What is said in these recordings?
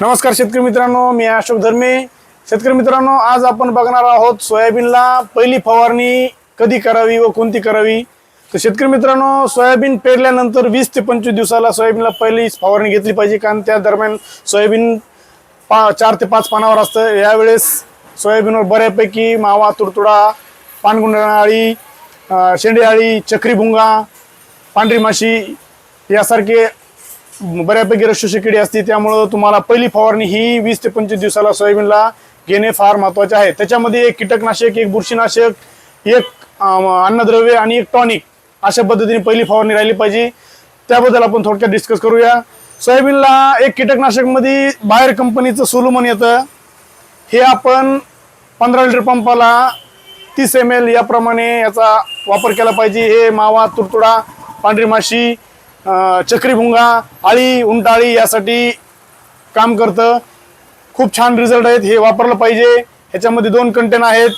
नमस्कार शेतकरी मित्रांनो मी अशोक धर्मे. शेतकरी मित्रांनो आज आपण बघणार आहोत सोयाबीनला पहिली फवारणी कधी करावी व कोणती करावी? तर शेतकरी मित्रांनो सोयाबीन पेरल्यानंतर वीस ते पंचवीस दिवसाला सोयाबीनला पहिली फवारणी घेतली पाहिजे कारण त्या दरम्यान सोयाबीन पा चार ते पाच पानावर असतं. यावेळेस सोयाबीनवर बऱ्यापैकी मावा तुडतुडा पानगुंडाळी शेंडी आळी चक्री भुंगा पांढरी माशी यासारखे बऱ्यापैकी रशोशी किडी असते त्यामुळं तुम्हाला पहिली फवारणी ही वीस ते पंचवीस दिवसाला सोयाबीनला घेणे फार महत्त्वाचे आहे. त्याच्यामध्ये एक कीटकनाशक एक बुरशीनाशक एक अन्नद्रव्य आणि एक टॉनिक अशा पद्धतीने पहिली फवारणी राहिली पाहिजे. त्याबद्दल आपण थोडक्यात डिस्कस करूया. सोयाबीनला एक कीटकनाशकमध्ये बाहेर कंपनीचं सोलुमन येतं. हे आपण पंधरा लिटर पंपाला तीस एम एल याप्रमाणे याचा वापर केला पाहिजे. हे मावा तुडतुडा पांढरी माशी चक्रीभुंगा आळी उंटाळी यासाठी काम करतं. खूप छान रिझल्ट आहेत. हे वापरलं पाहिजे. ह्याच्यामध्ये दोन कंटेन आहेत.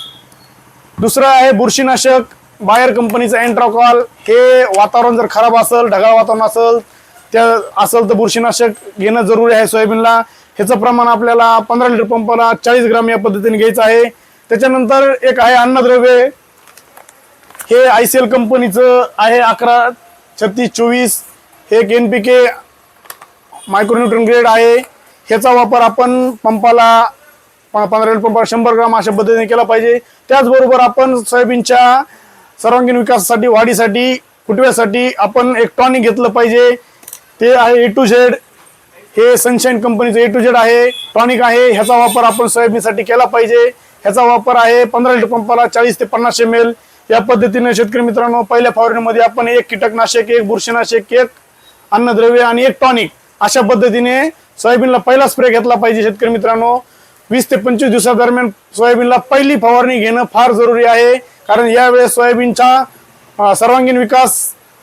दुसरं आहे बुरशीनाशक. बायर कंपनीचं अँट्रॉकॉल हे वातावरण जर खराब असेल ढगाळ वातावरण असेल त्या असेल तर बुरशीनाशक घेणं जरुरी आहे सोयाबीनला. ह्याचं प्रमाण आपल्याला पंधरा लिटर पंपाला चाळीस ग्राम या पद्धतीने घ्यायचं आहे. त्याच्यानंतर एक आहे अन्नद्रव्य. हे आय सी एल कंपनीचं आहे अकरा छत्तीस चोवीस एक N P K micronutrient grade आहे. ह्याचा वापर आपण पंपाला प- पंधरा पंपाला शंभर ग्राम अशा पद्धतीने केला पाहिजे. त्याचबरोबर आपण सोयाबीनच्या सर्वांगीण विकासासाठी वाढीसाठी फुटव्यासाठी आपण एक टॉनिक घेतलं पाहिजे. ते आहे ए टू झेड हे सनशाईन कंपनीचं ए टू झेड आहे. टॉनिक आहे. ह्याचा वापर आपण सोयाबीनसाठी केला पाहिजे. ह्याचा वापर आहे पंधरा लिटर पंपाला चाळीस ते पन्नास एम एल या पद्धतीने शेतकरी मित्रांनो पहिल्या फवारणीमध्ये आपण एक कीटकनाशक एक बुरशीनाशक एक अन्नद्रव्य आणि एक टॉनिक अशा पद्धतीने सोयाबीनला पहिला स्प्रे घेतला पाहिजे शेतकरी मित्रांनो. वीस ते पंचवीस दिवसादरम्यान सोयाबीनला पहिली फवारणी घेणं फार जरुरी आहे. कारण यावेळेस सोयाबीनचा सर्वांगीण विकास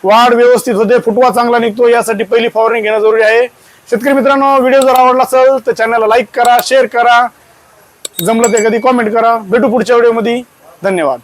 वाढ व्यवस्थित होते फुटवा चांगला निघतो यासाठी पहिली फवारणी घेणं जरुरी आहे. शेतकरी मित्रांनो व्हिडिओ जर आवडला असेल तर चॅनलला लाईक करा शेअर करा. जमलं ते कधी कॉमेंट करा. भेटू पुढच्या व्हिडिओमध्ये धन्यवाद.